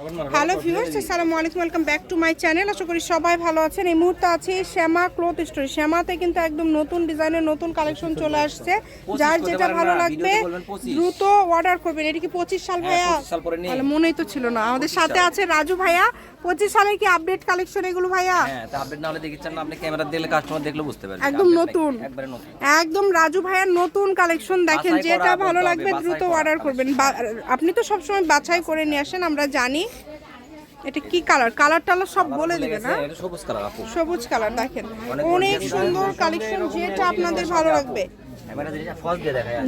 Hello viewers আসসালামু আলাইকুম welcome back to my channel. আশা করি সবাই ভালো আছেন। এই মুহূর্তে আছে শ্যামা ক্লথ স্টোরি। শ্যামাতে কিন্তু একদম নতুন ডিজাইনের নতুন কালেকশন চলে আসছে। যার যেটা ভালো লাগবে ভিডিওতে বলবেন 25 দ্রুত অর্ডার করবেন। এটা কি পঁচিশ সাল হ্যাঁ, ভাইয়া? 25 সাল পরে নেই। তাহলে মনেই তো ছিল না। আমাদের সাথে আছে রাজু ভাইয়া। পঁচিশ সালের কি আপডেট কালেকশন এগুলো ভাইয়া? হ্যাঁ তা আপডেট না হলে দেখিচ্ছেন না আপনি ক্যামেরা দিলে কাস্টমার দেখলে বুঝতে পারবেন একদম নতুন। একবারে নতুন। একদম রাজু ভাইয়ার নতুন কালেকশন দেখেন যেটা ভালো লাগবে দ্রুত অর্ডার করবেন। আপনি তো সবসময় বাছাই করে নিয়ে আসেন আমরা জানি। এটা কি কালার কালার টালার সব বলে দিবে না? সবুজ কালার সবুজ কালার দেখেন। অনেক সুন্দর কালেকশন যেটা আপনাদের ভালো লাগবে।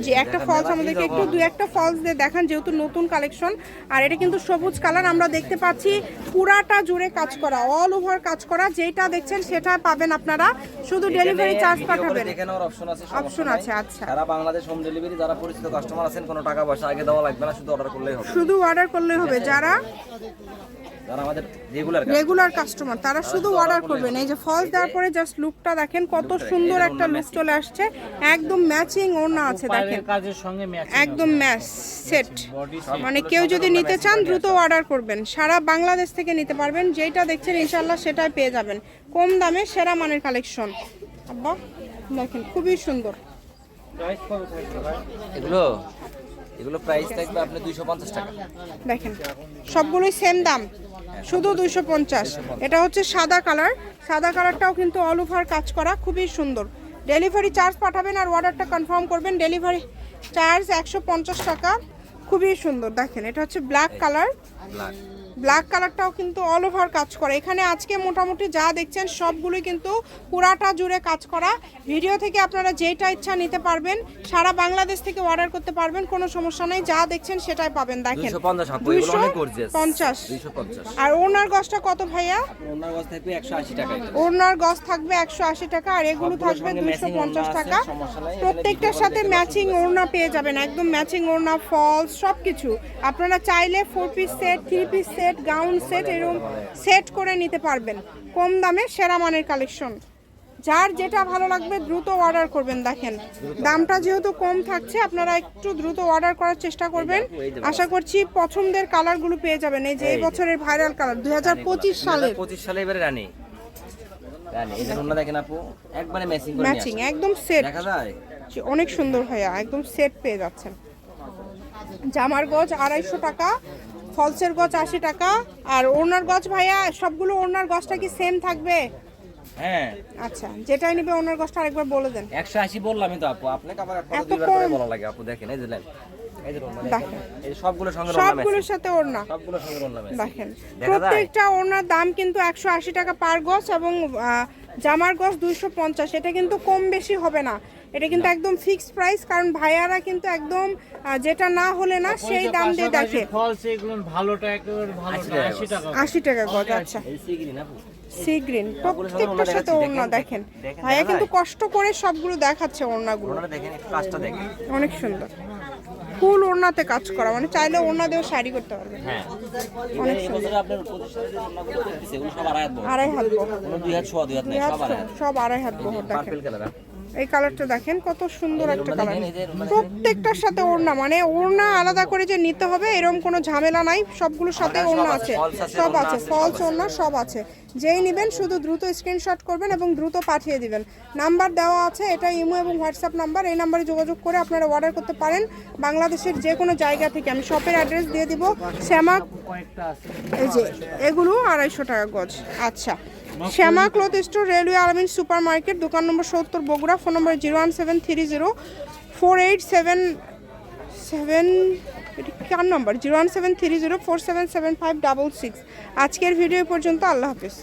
জি একটা ফলস আমাদেরকে একটু দু একটা ফলস দিয়ে দেখান যেহেতু নতুন কালেকশন আর এটা কিন্তু সবুজ কালার আমরা দেখতে পাচ্ছি পুরাটা জুড়ে কাজ করা অল ওভার কাজ করা। যেটা দেখছেন সেটা পাবেন আপনারা। শুধু ডেলিভারি চার্জ পাঠাবেন। অপশন আছে অপশন আছে, আচ্ছা। সারা বাংলাদেশ হোম ডেলিভারি যারা পরিচিত কাস্টমার আছেন কোনো টাকা পয়সা আগে দেওয়া লাগবে না শুধু অর্ডার করলেই হবে। শুধু অর্ডার করলে হবে। যারা যারা আমাদের রেগুলার রেগুলার কাস্টমার তারা শুধু অর্ডার করবেন। এই যে ফলস দেওয়ার পরে জাস্ট লুকটা দেখেন কত সুন্দর একটা লুক চলে আসছে। একদম ম্যাচিং ওড়না আছে দেখেন। কাজের সঙ্গে ম্যাচ একদম ম্যাচ সেট মানে কেউ যদি নিতে চান দ্রুত অর্ডার করবেন। সারা বাংলাদেশ থেকে নিতে পারবেন। যেটা দেখছেন ইনশাল্লাহ সেটাই পেয়ে যাবেন। কম দামে সেরা মানের কালেকশন আব্বা দেখেন খুবই সুন্দর। প্রাইস কত থাকবে ভাই? এগুলো এগুলো প্রাইস থাকবে আপনি 250 টাকা। দেখেন সবগুলোই সেম দাম। শুধু দুইশো পঞ্চাশ। এটা হচ্ছে সাদা কালার সাদা কালারটাও কিন্তু অল ওভার কাজ করা খুবই সুন্দর। ডেলিভারি চার্জ পাঠাবেন আর অর্ডারটা কনফার্ম করবেন। ডেলিভারি চার্জ একশো পঞ্চাশ টাকা। খুবই সুন্দর, দেখেন, এটা হচ্ছে ব্ল্যাক কালার। ব্ল্যাক ব্ল্যাক কালারটাও কিন্তু অল ওভার কাজ করে। এখানে আজকে মোটামুটি যা দেখছেন সবগুলোই কিন্তু পুরাটা জুড়ে কাজ করা। ভিডিও থেকে আপনারা যেটা ইচ্ছা নিতে পারবেন সারা বাংলাদেশ থেকে অর্ডার করতে পারবেন কোনো সমস্যা নেই। যা দেখছেন সেটাই পাবেন দেখেন। 250 আপু এগুলো অনেক গর্জিয়াস পঞ্চাশ। আর ওনার গছটা কত ভাইয়া? ওনার গজ থাকবে 180 টাকা ওনার গছ থাকবে একশো আশি টাকা আর এগুলো থাকবে দুইশো পঞ্চাশ টাকা। প্রত্যেকটার সাথে ম্যাচিং ওড়না পেয়ে যাবেন একদম ম্যাচিং ওড়না ফলস সব কিছু আপনারা চাইলে four piece set three piece set gown set এরকম সেট করে নিতে পারবেন। কম দামে সেরা মানের কালেকশন। যার যেটা ভালো লাগবে দ্রুত অর্ডার করবেন দেখেন। দামটা যেহেতু কম থাকছে আপনারা একটু দ্রুত অর্ডার করার চেষ্টা করবেন। আশা করছি পছন্দের কালারগুলো পেয়ে যাবেন। এই যে এই বছরের ভাইরাল কালার দুই হাজার পঁচিশ সালের। 25 সালে এবারে রানী। ম্যাচিং একদম সেট অনেক সুন্দর ভাইয়া একদম সেট পেয়ে যাচ্ছেন। জামার গজ আড়াইশো টাকা ফলসের গজ আশি টাকা আর ওনার গজ ভাইয়া সবগুলো ওনার গজটা কি সেম থাকবে? হ্যাঁ। আচ্ছা যেটাই নিবে ওনার গজটা আরেকবার বলে দেন। 180 বললামই তো আপু আপনাকে আবার দুইবার করে বলা লাগে আপু দেখেন এই যে লেন এই যে এই যে সবগুলো সঙ্গে সবগুলোর সাথে ওড়না। সঙ্গে ওনা দেখেন প্রত্যেকটা ওনার দাম কিন্তু একশো আশি টাকা পার গজ এবং জামার গজ দুইশো পঞ্চাশ এটা কিন্তু কম বেশি হবে না। এটা কিন্তু একদম ফিক্সড প্রাইস কারণ ভাইয়ারা কিন্তু একদম যেটা না হলে না সেই দাম দিয়ে দেখে। আশি টাকা গজ আচ্ছা। আপু সি গ্রিন প্রত্যেকটার সাথে ওড়না দেখেন, ভাইয়া কিন্তু কষ্ট করে সবগুলো দেখাচ্ছে ওড়নাগুলো অনেক সুন্দর। ফুল ওড়নাতে কাজ করা মানে চাইলে ওড়না দিয়েও শাড়ি করতে পারবে। হ্যাঁ। অনেক সুন্দর আপনার 25 সালে করতেছে এগুলো সব আড়াই হাত বড় আড়াই হাত বহর। দুই হাত ছ দুই হাত নাই সব আড়াই হাত। সব আড়াই হাত বহর দেখেন। পার্পল কালার এই কালারটা দেখেন কত সুন্দর একটা কালার। প্রত্যেকটার সাথে ওড়না মানে ওড়না আলাদা করে যে নিতে হবে এরকম কোনো ঝামেলা নাই সবগুলোর সাথে ওড়না আছে, সব আছে আছে, ফলস ওড়না সব আছে। যেই নেবেন শুধু দ্রুত স্ক্রিনশট করবেন এবং দ্রুত পাঠিয়ে দিবেন। নাম্বার দেওয়া আছে এটা ইমো এবং হোয়াটসঅ্যাপ নাম্বার। এই নাম্বারে যোগাযোগ করে আপনারা অর্ডার করতে পারেন। বাংলাদেশের যে কোনো জায়গা থেকে আমি শপের অ্যাড্রেস দিয়ে দিব। শ্যামা এই যে এগুলো আড়াইশো টাকা গজ। আচ্ছা। Shyama cloth store railway Almin supermarket দোকান নম্বর সত্তর Bogura phone number zero one seven three zero four eight seven seven এটি কার number zero one seven three zero four seven seven five double six আজকের ভিডিও পর্যন্ত আল্লাহ হাফিজ।